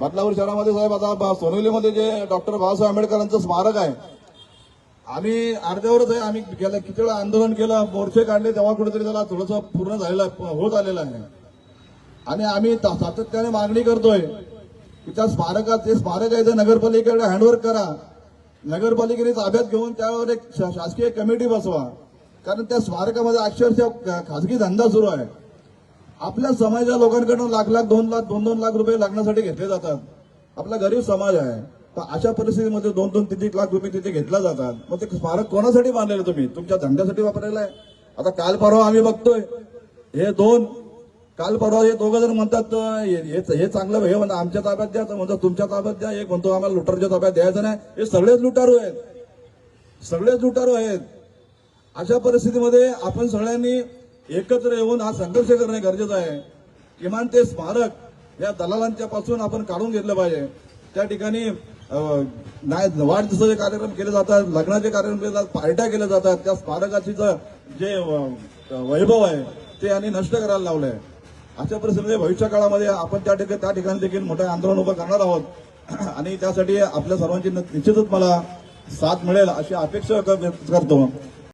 बदलापूर शहरामध्ये साहेब आता सोनवलीमध्ये जे डॉक्टर बाबासाहेब आंबेडकरांचं स्मारक आहे आम्ही अर्ध्यावरच आहे. आम्ही गेल्या किती वेळा आंदोलन केलं मोर्चे काढले तेव्हा कुठेतरी त्याला थोडंसं पूर्ण झालेलं होत आलेलं आहे. आणि आम्ही ता- सातत्याने मागणी करतोय की त्या स्मारकात जे स्मारक आहे ते नगरपालिकेकडे हँडवर्क करा. नगरपालिकेने ताब्यात घेऊन त्यावर एक शा- शासकीय कमिटी बसवा. कारण त्या स्मारकामध्ये अक्षरशः खाजगी धंदा सुरू आहे. आपल्या समाजाच्या लोकांकडून लाख लाख दोन लाख दोन दोन लाख रुपये लागण्यासाठी घेतले जातात. आपला गरीब समाज आहे. तर अशा परिस्थितीमध्ये दोन दोन तीन तीन लाख रुपये तिथे घेतला जातात. मग ते स्मारक कोणासाठी बांधलेलं तुम्ही? तुमच्या धंद्यासाठी वापरलेलं आहे. आता काल परवा आम्ही बघतोय हे दोन काल परवा हे दोघं जण म्हणतात हे हे चांगलं हे म्हणतात आमच्या ताब्यात द्या तर म्हणतात तुमच्या ताब्यात द्या एक म्हणतो आम्हाला लुटारच्या ताब्यात द्यायचं नाही. हे सगळेच लुटारू आहेत. सगळेच लुटारू आहेत. अशा परिस्थितीमध्ये आपण सगळ्यांनी एकत्र येऊन हा संघर्ष करणे गरजेचं आहे. किमान ते स्मारक या दलालांच्या पासून आपण काढून घेतलं पाहिजे. त्या ठिकाणी नाही वाढदिवसाचे कार्यक्रम केले जातात लग्नाचे कार्यक्रम केले जातात पार्ट्या केल्या जातात. त्या स्मारकाची जे वैभव आहे ते यांनी नष्ट करायला लावलंय. अशा परिस्थितीमध्ये भविष्य काळामध्ये आपण त्या ठिकाणी त्या ठिकाणी देखील मोठं आंदोलन उभं करणार आहोत. आणि त्यासाठी आपल्या सर्वांची निश्चितच मला साथ मिळेल अशी अपेक्षा करतो.